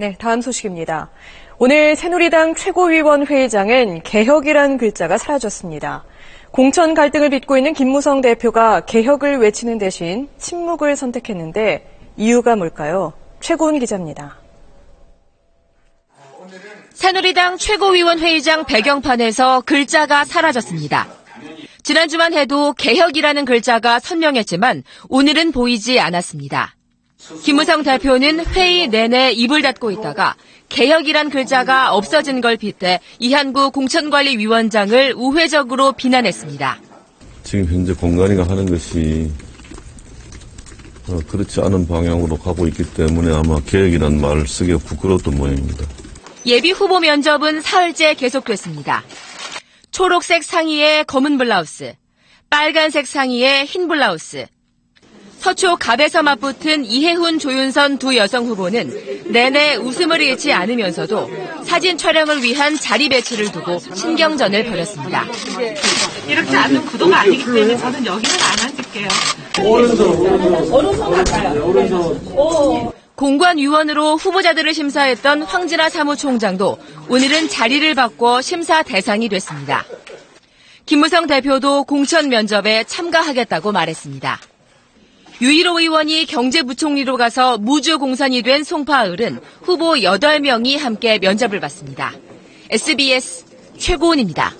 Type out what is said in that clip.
네, 다음 소식입니다. 오늘 새누리당 최고위원 회의장엔 개혁이란 글자가 사라졌습니다. 공천 갈등을 빚고 있는 김무성 대표가 개혁을 외치는 대신 침묵을 선택했는데 이유가 뭘까요? 최고은 기자입니다. 새누리당 최고위원 회의장 배경판에서 글자가 사라졌습니다. 지난주만 해도 개혁이라는 글자가 선명했지만 오늘은 보이지 않았습니다. 김무성 대표는 회의 내내 입을 닫고 있다가 개혁이란 글자가 없어진 걸 빗대 이한구 공천관리위원장을 우회적으로 비난했습니다. 지금 현재 공간이가 하는 것이 어, 그렇지 않은 방향으로 가고 있기 때문에 아마 계획이라는 말을 쓰기가 부끄러웠던 모양입니다. 예비 후보 면접은 사흘째 계속됐습니다. 초록색 상의에 검은 블라우스, 빨간색 상의에 흰 블라우스. 서초 갑에서 맞붙은 이혜훈, 조윤선 두 여성 후보는 내내 웃음을 잃지 않으면서도 사진 촬영을 위한 자리 배치를 두고 신경전을 벌였습니다. 이렇게 앉는 구도가 아니기 때문에 저는 여기는 안 앉을게요. 공관위원으로 후보자들을 심사했던 황진아 사무총장도 오늘은 자리를 바꿔 심사 대상이 됐습니다. 김무성 대표도 공천 면접에 참가하겠다고 말했습니다. 유일호 의원이 경제부총리로 가서 무주 공산이 된 송파을은 후보 8명이 함께 면접을 받습니다. SBS 최고은입니다.